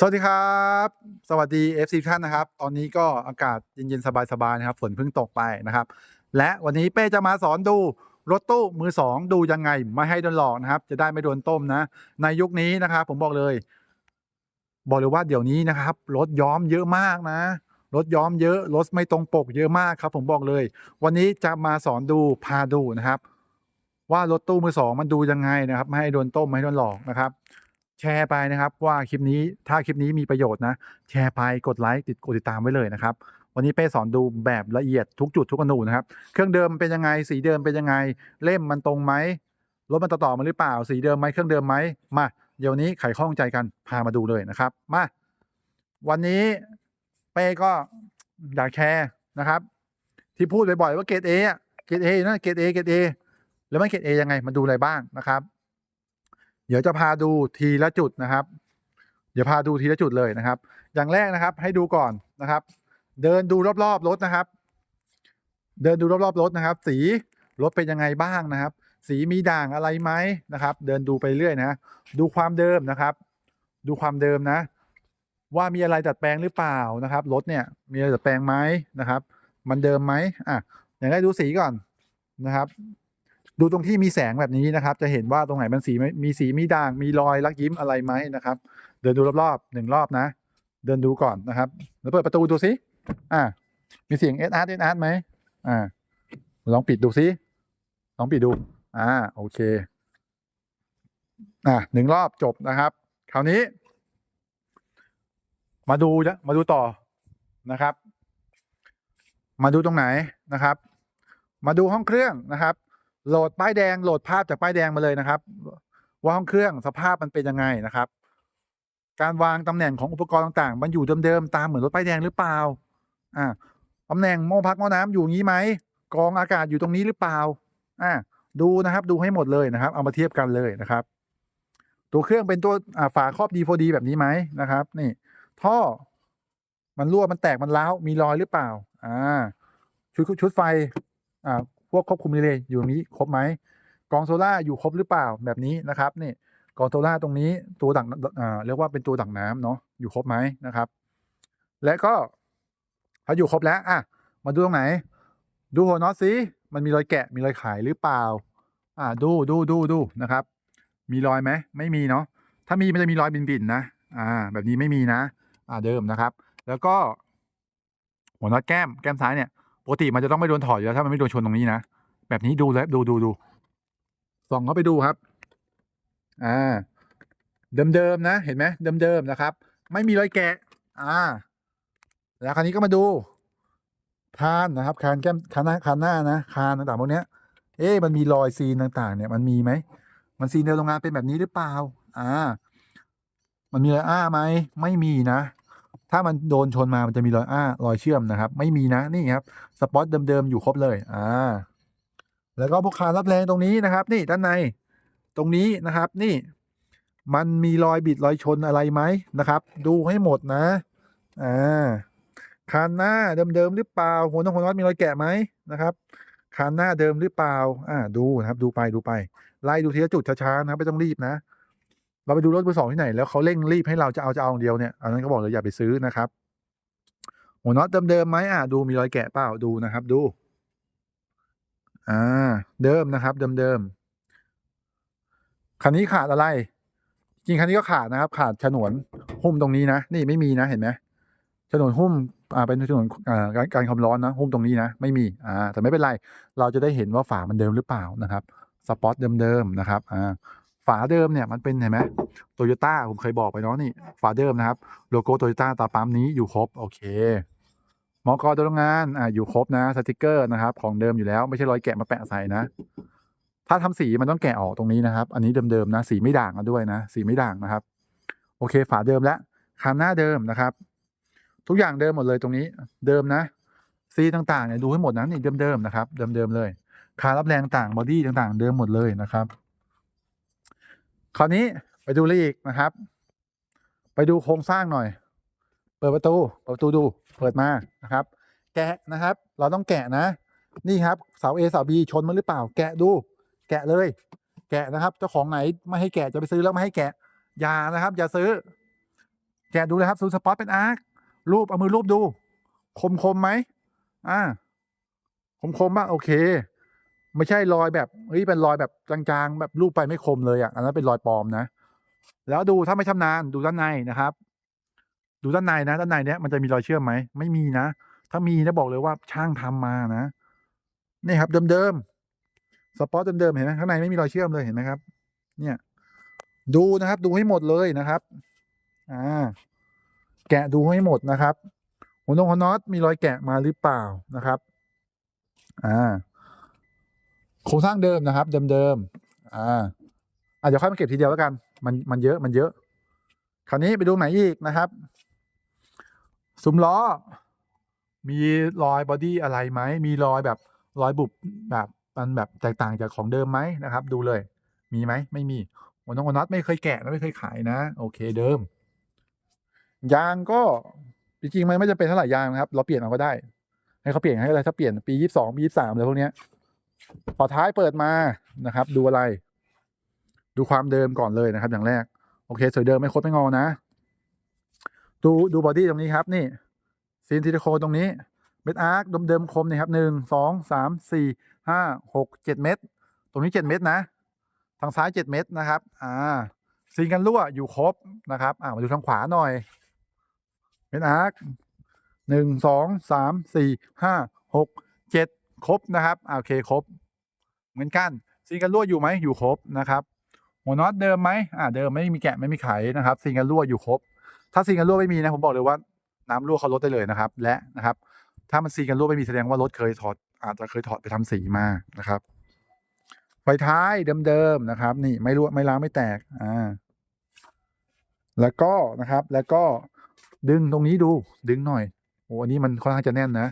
สวัสดีครับ สวัสดี FC ทุกท่านนะครับ ตอนนี้ก็อากาศเย็นๆ สบายๆนะครับฝนเพิ่งตกไปนะครับ และวันนี้เป้จะมาสอนดูรถตู้มือสองดูยังไงไม่ให้โดนหลอกนะครับ จะได้ไม่โดนต้มนะ ในยุคนี้นะครับผมบอกเลย บอกเลยว่าเดี๋ยวนี้นะครับ รถย้อมเยอะมากนะ รถย้อมเยอะรถไม่ตรงปกเยอะมากครับ ผมบอกเลย วันนี้จะมาสอนดูพาดูนะครับ ว่ารถตู้มือสองมันดูยังไงนะครับ ไม่ให้โดนต้มไม่ให้โดนหลอกนะครับ แชร์ไปนะครับ ว่าคลิปนี้ถ้าคลิปนี้มีประโยชน์นะ แชร์ไปกดไลค์ติดกดติดตามไว้เลยนะครับ วันนี้เป้สอนดูแบบละเอียดทุกจุดทุกอนูนะครับ เครื่องเดิมเป็นยังไง สีเดิมเป็นยังไง เล่มมันตรงไหมรถมันต่อต่อมาหรือเปล่า สีเดิมไหมเครื่องเดิมไหมมา เดี๋ยวนี้ไขข้องใจกันพามาดูเลยนะครับ มา วันนี้เป้ก็อยากแชร์นะครับ ที่พูดบ่อยๆว่าเกรดเอเกรดเอนะเกรดเอเกรดเอแล้วไม่เกรดเอยังไงมาดูอะไรบ้างนะครับ เดี๋ยวจะพาดูทีละจุดนะครับ เดี๋ยวพาดูทีละจุดเลยนะครับ อย่างแรกนะครับให้ดูก่อนนะครับ เดินดูรอบๆรถนะครับ เดินดูรอบๆรถนะครับ สีรถเป็นยังไงบ้างนะครับ สีมีด่างอะไรไหมนะครับ เดินดูไปเรื่อยนะ ดูความเดิมนะครับ ดูความเดิมนะ ว่ามีอะไรดัดแปลงหรือเปล่านะครับรถเนี่ยมีอะไรดัดแปลงไหมนะครับ มันเดิมไหมอะอย่างแรกดูสีก่อนนะครับ ดูตรงที่มีแสงแบบนี้นะครับ จะเห็นว่าตรงไหนมันสีมีสีมีด่าง มีรอยลักยิ้มอะไรไหมนะครับ เดินดูรอบๆหนึ่งรอบนะ เดินดูก่อนนะครับแล้วเปิดประตูดูสิอ่ามีเสียงเอสอาร์เอสอาร์ไหมอ่าลองปิดดูสิลองปิดดูอ่าโอเคอ่าหนึ่งรอบจบนะครับ คราวนี้ มาดูนะมาดูต่อนะครับ มาดูตรงไหนนะครับ มาดูห้องเครื่องนะครับ โหลดป้ายแดงโหลดภาพจากป้ายแดงมาเลยนะครับ ว่าห้องเครื่องสภาพมันเป็นยังไงนะครับ การวางตำแหน่งของอุปกรณ์ต่างๆ มันอยู่เดิมๆตามเหมือนรถป้ายแดงหรือเปล่าอ่าตำแหน่งหม้อพักหม้อน้ำอยู่งี้ไหมกรองอากาศอยู่ตรงนี้หรือเปล่าอ่าดูนะครับดูให้หมดเลยนะครับ เอามาเทียบกันเลยนะครับ ตัวเครื่องเป็นตัวอ่าฝาครอบ D4D แบบนี้ไหมนะครับ นี่ ท่อมันรั่วมันแตกมันร้ามีรอยหรือเปล่า อ่า ชุดชุดไฟอ่า พวกควบคุมรีเลย์อยู่ตรงนี้ครบไหมกองโซล่าอยู่ครบหรือเปล่าแบบนี้นะครับนี่กองโซล่าตรงนี้ตัวดักอ่าเรียกว่าเป็นตัวดักน้ำเนาะอยู่ครบไหมนะครับ และก็ถ้าอยู่ครบแล้วอะมาดูตรงไหน ดูหัวน็อตสิมันมีรอยแกะมีรอยขายหรือเปล่า อ่าดูดูดูดูนะครับ มีรอยไหมไม่มีเนาะถ้ามีมันจะมีรอยบินๆนะอ่า แบบนี้ไม่มีนะ อ่าเดิมนะครับ แล้วก็หัวน็อตแก้มแก้มซ้ายเนี่ย ปกติมันจะต้องไม่โดนถอดอยู่แล้วถ้ามันไม่โดนชนตรงนี้นะแบบนี้ดูแล้วดูดูดูส่องเข้าไปดูครับ อ่า เดิมๆนะ เห็นไหมเดิมๆนะครับ ไม่มีรอยแกะ อ่า แล้วคราวนี้ก็มาดูคานนะครับคานแก้มคานหน้าคานหน้านะคานต่างๆพวกเนี้ย เอ๊ะมันมีรอยซีนต่างๆ เนี่ยมันมีไหมมันซีนในโรงงานเป็นแบบนี้หรือเปล่า อ่า มันมีรอยอ้าไหมไม่มีนะ ถ้ามันโดนชนมามันจะมีรอยอ้ารอยเชื่อมนะครับ ไม่มีนะนี่ครับสปอตเดิมๆอยู่ครบเลยอ่าแล้วก็พวกคานรับแรงตรงนี้นะครับ นี่ด้านในตรงนี้นะครับนี่ มันมีรอยบิดรอยชนอะไรไหมนะครับ ดูให้หมดนะอ่าคานหน้าเดิมๆหรือเปล่าหัวน้องหัวน็อตมีรอยแกะไหมนะครับคานหน้าเดิมหรือเปล่าอ่าดูนะครับ ดูไปดูไป ไล่ดูทีละจุดช้าๆนะครับไม่ต้องรีบนะ เราไปดูรถมือสองที่ไหนแล้วเขาเร่งรีบให้เราจะเอาจะเอาอย่างเดียวเนี่ยอันนั้นก็บอกเลยอย่าไปซื้อนะครับหัวน็อตเดิมๆไหมอะดูมีรอยแกะเปล่าดูนะครับ ดู อ่า เดิมนะครับ เดิมๆคันนี้ขาดอะไร จริงคันนี้ก็ขาดนะครับ ขาดฉนวนหุ้มตรงนี้นะนี่ไม่มีนะเห็นไหมฉนวนหุ้มอ่าเป็นฉนวนอ่าการการความร้อนนะหุ้มตรงนี้นะไม่มีอ่าแต่ไม่เป็นไร เราจะได้เห็นว่าฝามันเดิมหรือเปล่านะครับสปอตเดิมๆนะครับอ่า ฝาเดิมเนี่ยมันเป็นเห็นไหมโตโยต้าผมเคยบอกไปเนาะนี่ ฝาเดิมนะครับ โลโก้โตโยต้าตาปั๊มนี้อยู่ครบ โอเคมอกตัวโรงงานอ่าอยู่ครบนะสติกเกอร์นะครับ ของเดิมอยู่แล้วไม่ใช่รอยแกะมาแปะใส่นะ ถ้าทำสีมันต้องแกะออกตรงนี้นะครับ อันนี้เดิมๆนะสีไม่ด่างกันด้วยนะ สีไม่ด่างนะครับ โอเค ฝาเดิมแล้วคานหน้าเดิมนะครับ ทุกอย่างเดิมหมดเลยตรงนี้ เดิมนะซีต่างๆเนี่ยดูให้หมดนะนี่เดิมๆนะครับ เดิมๆเลยคารับแรงต่างบอดี้ต่างๆ เดิมหมดเลยนะครับ คราวนี้ไปดูเลยอีกนะครับ ไปดูโครงสร้างหน่อย เปิดประตูเปิดประตูดู เปิดมานะครับ แกะนะครับ เราต้องแกะนะ นี่ครับเสา A เสา B ชนมันหรือเปล่า แกะดู แกะเลย แกะนะครับ เจ้าของไหนไม่ให้แกะจะไปซื้อแล้วไม่ให้แกะอย่านะครับ อย่าซื้อ แกะดูเลยครับซูสปอตเป็นอาร์ครูปเอามือรูปดู คมคมไหมอ่าคมคมๆป่ะโอเค ไม่ใช่รอยแบบเฮ้ยเป็นรอยแบบจางๆ แบบรูปไปไม่คมเลยอะอันนั้นเป็นรอยปลอมนะ แล้วดูถ้าไม่ชำนาญดูด้านในนะครับ ดูด้านในนะ ด้านในเนี้ยมันจะมีรอยเชื่อมไหมไม่มีนะ ถ้ามีนะบอกเลยว่าช่างทำมานะนี่ครับเดิมๆสปอตเดิมๆเห็นไหมข้างในไม่มีรอยเชื่อมเลยเห็นไหมครับ เนี่ย ดูนะครับ ดูให้หมดเลยนะครับ อ่า แกะดูให้หมดนะครับหัวนงหัวน็อตมีรอยแกะมาหรือเปล่านะครับ อ่า โครงสร้างเดิมนะครับ เดิมๆอ่าอะเดี๋ยวค่อยมาเก็บทีเดียวแล้วกัน มันมันเยอะมันเยอะ คราวนี้ไปดูไหนอีกนะครับซุ้มล้อ มีรอยบอดี้อะไรไหม มีรอยแบบรอยบุบแบบมันแบบแตกต่างจากของเดิมไหมนะครับ ดูเลย มีไหมไม่มีหัวนงหัวน็อตไม่เคยแกะนะไม่เคยขายนะ โอเคเดิม ยางก็จริงๆมันไม่จำเป็นเท่าไหร่ยางนะครับ เราเปลี่ยนเอาก็ได้ ให้เขาเปลี่ยนให้อะไรถ้าเปลี่ยนปียี่สิบสองปียี่สามอะไรพวกเนี้ย พอท้ายเปิดมานะครับ ดูอะไร ดูความเดิมก่อนเลยนะครับ อย่างแรก โอเค สวยเดิมไม่คดไม่งอนะ ดูดูบอดี้ตรงนี้ครับ นี่ซีนซิลิโคนตรงนี้ เม็ดอาร์คเดิมๆคมนี่ครับหนึ่งสองสามสี่ห้าหกเจ็ดเม็ดตรงนี้เจ็ดเม็ดนะทางซ้ายเจ็ดเม็ดนะครับ อ่าซีนกันรั่วอยู่ครบนะครับ อ่ามาดูทางขวาหน่อย เม็ดอาร์คหนึ่งสองสามสี่ห้าหกเจ็ด ครบนะครับโอเคครบ เหมือนกันซีนกันรั่วอยู่ไหมอยู่ครบนะครับ หัวน็อตเดิมไหมอ่าเดิมไม่มีแกะไม่มีไขนะครับซีนกันรั่วอยู่ครบ ถ้าซีนกันรั่วไม่มีนะผมบอกเลยว่าน้ำรั่วเขาลดได้เลยนะครับ และนะครับ ถ้ามันซีนกันรั่วไม่มีแสดงว่ารถเคยถอด อาจจะเคยถอดไปทำสีมานะครับไฟท้ายเดิมๆนะครับ นี่ไม่รั่วไม่ล้างไม่แตกอ่าแล้วก็นะครับ แล้วก็ดึงตรงนี้ดูดึงหน่อยโอ้อันนี้มันค่อนข้างจะแน่นนะ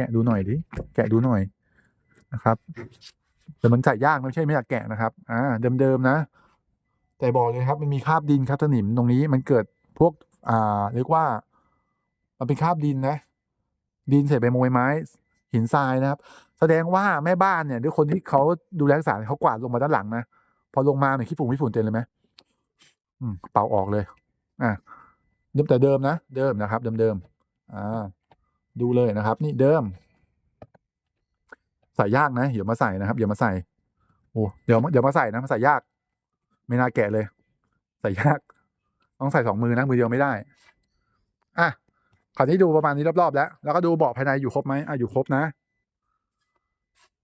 กะดูหน่อยดิแกะดูหน่อยนะครับแต่มันใส่ยากไม่ใช่ไม่อยากแกะนะครับอ่าเดิมๆนะ แต่บอกเลยครับ มันมีคราบดินครับสนิมตรงนี้มันเกิดพวกอ่าเรียกว่า มันเป็นคราบดินนะ ดินเศษใบไม้ไม้หินทรายนะครับ แสดงว่าแม่บ้านเนี่ยด้วยคนที่เขาดูแลรักษาเขากวาดลงมาด้านหลังนะพอลงมาเนี่ยขี้ฝุ่นขี้ฝุ่นเต็มเลยไหมอืมเป่าออกเลย อ่าเดิมแต่เดิมนะเดิมนะครับ เดิมๆอ่า ดูเลยนะครับ นี่เดิม ใส่ยากนะเดี๋ยวมาใส่นะครับเดี๋ยวมาใส่โอ้เดี๋ยวเดี๋ยวมาใส่นะมาใส่ยาก ไม่น่าแกะเลย ใส่ยาก ต้องใส่สองมือนะมือเดียวไม่ได้อะคราวนี้ดูประมาณนี้รอบๆแล้ว แล้วก็ดูเบาะภายในอยู่ครบไหมอะอยู่ครบนะ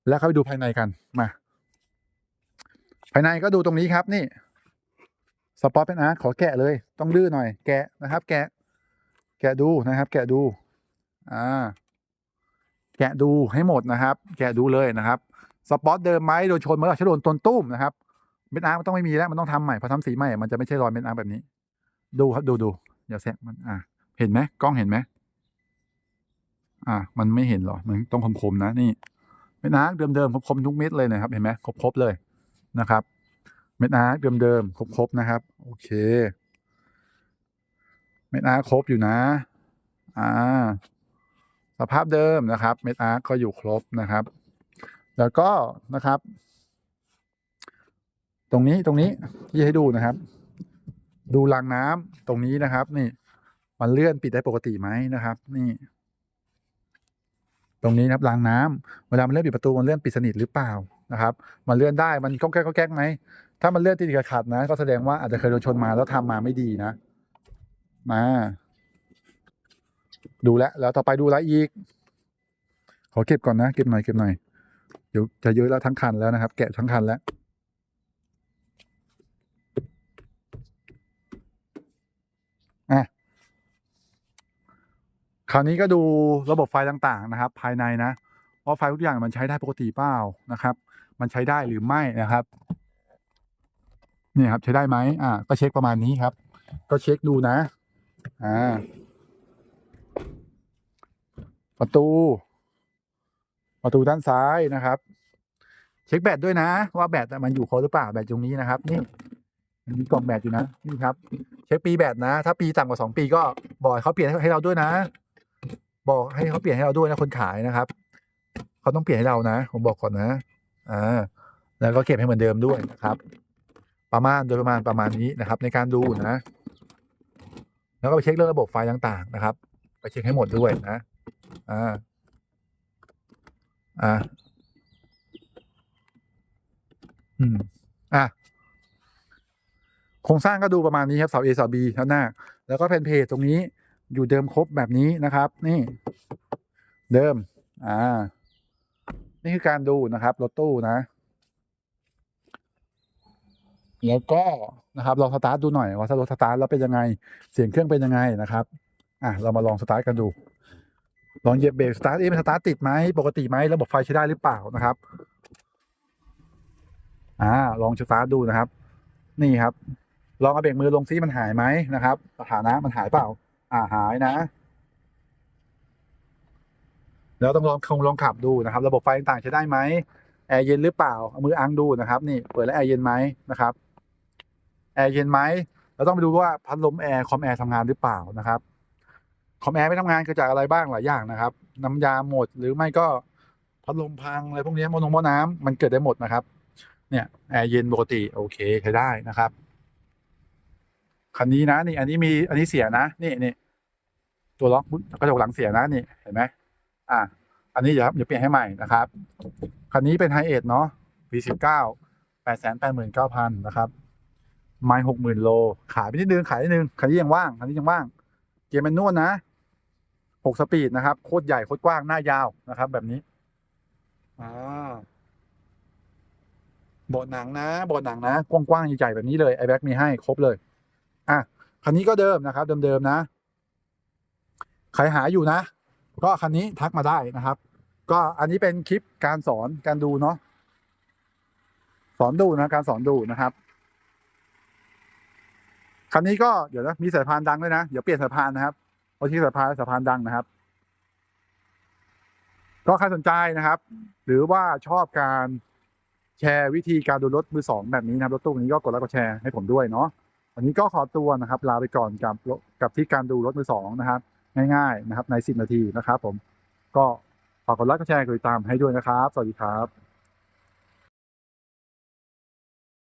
แล้วเข้าไปดูภายในกันมาภายในก็ดูตรงนี้ครับนี่สปอตเป็นอาร์ตขอแกะเลย ต้องดื้อหน่อย แกะนะครับ แกะ แกะดูนะครับ แกะดู อ่าแกะดูให้หมดนะครับ แกะดูเลยนะครับ สปอตเดิมไหมโดนชนเมื่อไหร่ชโดนต้นตุ้มนะครับเม็ดอาร์มันต้องไม่มีแล้วมันต้องทำใหม่พอทำสีใหม่มันจะไม่ใช่รอยเม็ดอาร์แบบนี้ ดูครับดูดูอย่าแซะมันอ่าเห็นไหมกล้องเห็นไหมอ่า มันไม่เห็นหรอมันต้องคมๆนะนี่เม็ดอาร์เดิมๆคมๆทุกเม็ดเลยนะครับ เห็นไหมครบๆเลยนะครับ เม็ดอาร์เดิมๆครบๆนะครับ โอเค เม็ดอาร์ครบอยู่นะ อ่า สภาพเดิมนะครับเม็ดอาร์ก็อยู่ครบนะครับ แล้วก็นะครับ ตรงนี้ตรงนี้ที่ให้ดูนะครับ ดูรางน้ำตรงนี้นะครับ นี่มันเลื่อนปิดได้ปกติไหมนะครับ นี่ ตรงนี้นะครับรางน้ำเวลามันเลื่อนปิดประตูมันเลื่อนปิดสนิทหรือเปล่านะครับ มันเลื่อนได้มันก้องแก๊กก้งแก๊กไหมถ้ามันเลื่อนติดขัดนะ ก็แสดงว่าอาจจะเคยโดนชนมาแล้วทำมาไม่ดีนะมา ดูแลวแล้วต่อไปดูอะไรอีก ขอเก็บก่อนนะ เก็บหน่อยเก็บหน่อยเดี๋ยวจะเยอะแล้วทั้งคันแล้วนะครับ แกะทั้งคันแล้วอะคราวนี้ก็ดูระบบไฟต่างๆนะครับ ภายในนะว่าไฟทุกอย่างมันใช้ได้ปกติเปล่านะครับ มันใช้ได้หรือไม่นะครับนี่ครับใช้ได้ไหมอ่าก็เช็คประมาณนี้ครับ ก็เช็คดูนะ อ่า ประตู ประตูด้านซ้ายนะครับ เช็คแบตด้วยนะ ว่าแบตมันอยู่ครบหรือเปล่าแบตตรงนี้นะครับ นี่มันมีกล่องแบตอยู่นะนี่ครับ เช็คปีแบตนะ ถ้าปีต่ำกว่าสองปีก็บอกเขาเปลี่ยนให้เราด้วยนะ บอกให้เขาเปลี่ยนให้เราด้วยนะคนขายนะครับเขาต้องเปลี่ยนให้เรานะผมบอกก่อนนะอ่าแล้วก็เก็บให้เหมือนเดิมด้วยนะครับ ประมาณโดยประมาณประมาณนี้นะครับ ในการดูนะ แล้วก็ไปเช็คเรื่องระบบไฟต่างๆนะครับ ไปเช็คให้หมดด้วยนะ อ่า อ่า อืม อะโครงสร้างก็ดูประมาณนี้ครับเสา A เสา B ด้านหน้า แล้วก็แผ่นเพจตรงนี้อยู่เดิมครบแบบนี้นะครับ นี่ เดิม อ่า นี่คือการดูนะครับรถตู้นะ แล้วก็นะครับลองสตาร์ทดูหน่อยว่าถ้ารถสตาร์ทแล้วเป็นยังไง เสียงเครื่องเป็นยังไงนะครับ อะเรามาลองสตาร์ทกันดู ลองเหยียบเบรกสตาร์ทเอ๊ะมันสตาร์ทติดไหมปกติไหมระบบไฟใช้ได้หรือเปล่านะครับ อ่า ลองสตาร์ทดูนะครับ นี่ครับ ลองเอาเบรกมือลงซิมันหายไหมนะครับสถานะมันหายเปล่า อ่าหายนะแล้วต้องลองคงลองขับดูนะครับ ระบบไฟต่างๆใช้ได้ไหมแอร์เย็นหรือเปล่าเอามืออังดูนะครับ นี่เปิดแล้วแอร์เย็นไหมนะครับแอร์เย็นไหมเราต้องไปดูว่าพัดลมแอร์คอมแอร์ทำงานหรือเปล่านะครับ คอมแอร์ไม่ทำงานเกิดจากอะไรบ้างหลายอย่างนะครับ น้ำยาหมดหรือไม่ก็พัดลมพังอะไรพวกนี้มอนงมอน้ำมันเกิดได้หมดนะครับ เนี่ยแอร์เย็นปกติโอเคใช้ได้นะครับคันนี้นะนี่อันนี้มีอันนี้เสียนะนี่นี่ตัวล็อกกระจกหลังเสียนะนี่เห็นไหมอะอันนี้เดี๋ยวเดี๋ยวเปลี่ยนให้ใหม่นะครับคันนี้เป็นไฮเอทเนาะ V19 แปดแสนแปดหมื่นเก้าพันนะครับไม้หกหมื่นโล ขายไปนิดนึงขายนิดนึงคันนี้ยังว่างคันนี้ยังว่าง เกียร์แมนนวลนะ หกสปีดนะครับโคตรใหญ่โคตรกว้างหน้ายาวนะครับ แบบนี้อ่าเบาะหนังนะเบาะหนังนะกว้างๆใหญ่ๆแบบนี้เลยไอแบ็กมีให้ครบเลย อะคันนี้ก็เดิมนะครับ เดิมๆนะใครหาอยู่นะ ก็คันนี้ทักมาได้นะครับ ก็อันนี้เป็นคลิปการสอนการดูเนาะสอนดูนะการสอนดูนะครับคันนี้ก็เดี๋ยวนะมีสายพานดังด้วยนะ เดี๋ยวเปลี่ยนสายพานนะครับ เพราะที่สายพานสายพานดังนะครับ ก็ใครสนใจนะครับ หรือว่าชอบการแชร์วิธีการดูรถมือสองแบบนี้นะครับรถตู้นนี้ก็กดไลค์กดแชร์ให้ผมด้วยเนาะวันนี้ก็ขอตัวนะครับ ลาไปก่อนกับกับที่การดูรถมือสองนะครับ ง่าย ๆ นะครับ ในสิบนาทีนะครับ ผมก็ฝากกดไลค์กดแชร์กดติดตามให้ด้วยนะครับ สวัสดีครับ